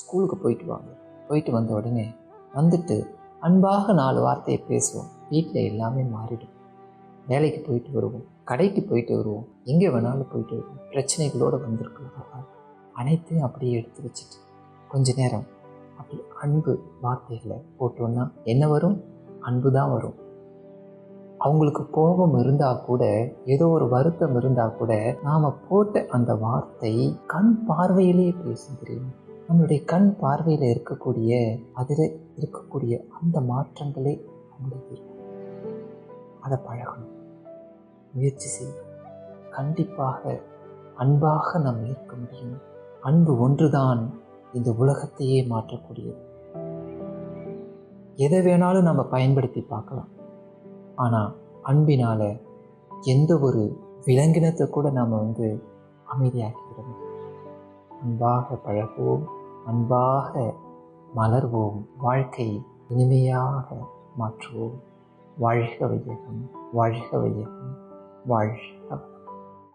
ஸ்கூலுக்கு போயிட்டு வாங்க. போயிட்டு வந்த உடனே வந்துட்டு அன்பாக நாலு வார்த்தையை பேசுவோம். வீட்டில் எல்லாமே மாறிடும். வேலைக்கு போயிட்டு வருவோம். கடைக்கு போயிட்டு வருவோம். எங்கே வேணாலும் போயிட்டு வருவோம். பிரச்சனைகளோடு வந்திருக்கலாம் அனைத்தையும் அப்படியே எடுத்து வச்சுட்டு கொஞ்ச நேரம் அப்படி அன்பு வார்த்தைகளை போட்டோன்னா என்ன வரும்? அன்பு தான் வரும். அவங்களுக்கு கோபம் இருந்தால் கூட ஏதோ ஒரு வருத்தம் இருந்தால் கூட நாம் போட்ட அந்த வார்த்தை கண் பார்வையிலேயே பேசும் தெரியும்? நம்மளுடைய கண் பார்வையில் இருக்கக்கூடிய அதில் இருக்கக்கூடிய அந்த மாற்றங்களே அவங்களுக்கு இருக்கும் அதை பழகணும். முயற்சி செய்யணும். கண்டிப்பாக அன்பாக நாம் இருக்க முடியும். அன்பு ஒன்றுதான் இந்த உலகத்தையே மாற்றக்கூடியது. எதை வேணாலும் நம்ம பயன்படுத்தி பார்க்கலாம். ஆனால் அன்பினால் எந்த ஒரு விலங்கினத்தை கூட நாம் வந்து அமைதியாக்கிவிடணும் அன்பாக பழகுவோம் அன்பாக மலர்வோம் வாழ்க்கை இனிமையாக மாற்றுவோம் வாழ்க வையகம் வாழ்க வையகம் வாழ்க